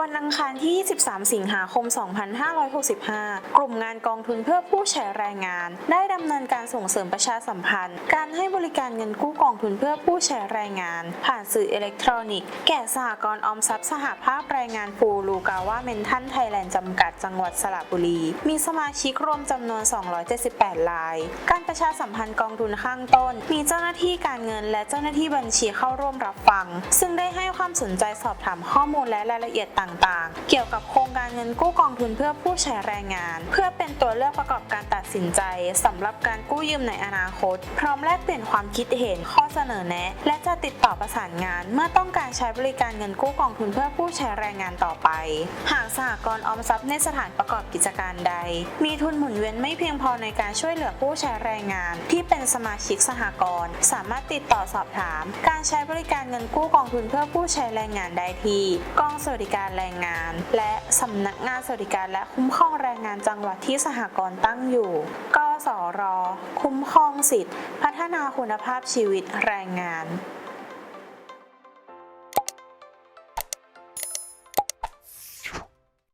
วันอังคารที่ 23 สิงหาคม 2565 กลุ่มงานกองทุนเพื่อผู้ใช้แรงงาน ได้ดำเนินการส่งเสริมประชาสัมพันธ์ การให้บริการเงินกู้กองทุนเพื่อผู้ใช้แรงงาน ผ่านสื่ออิเล็กทรอนิกส์ แก่สหกรณ์ออมทรัพย์สหภาพแรงงานฟูลูกาว่าเมนทันไทยแลนด์จำกัดจังหวัดสระบุรี มีสมาชิกรวมจำนวน 278ราย การประชาสัมพันธ์กองทุนข้างต้น มีเจ้าหน้าที่การเงินและเจ้าหน้าที่บัญชีเข้าร่วมรับฟัง ซึ่งได้ให้ความสนใจสอบถามข้อมูลและรายละเอียดต่างๆ เกี่ยวกับโครงการเงินกู้กองทุนเพื่อผู้ใช้แรงงาน เพื่อเป็นตัวเลือกประกอบการตัดสินใจสำหรับการกู้ยืมในอนาคต พร้อมแลกเปลี่ยนความคิดเห็นข้อเสนอแนะ และจะติดต่อประสานงาน เมื่อต้องการใช้บริการเงินกู้กองทุนเพื่อผู้ใช้แรงงานต่อไป หากสหกรณ์ออมทรัพย์ในสถานประกอบกิจการใด มีทุนหมุนเวียนไม่เพียงพอในการช่วยเหลือผู้ใช้แรงงาน ที่เป็นสมาชิกสหกรณ์สามารถติดต่อสอบถาม การใช้บริการเงินกู้กองทุนเพื่อผู้ใช้แรงงานได้ที่กองสวัสดิการแรงงาน และสำนักงานสวัสดิการและคุ้มครองแรงงานจังหวัดที่สหกรณ์ตั้งอยู่ กสร คุ้มครองสิทธิพัฒนาคุณภาพชีวิตแรงงาน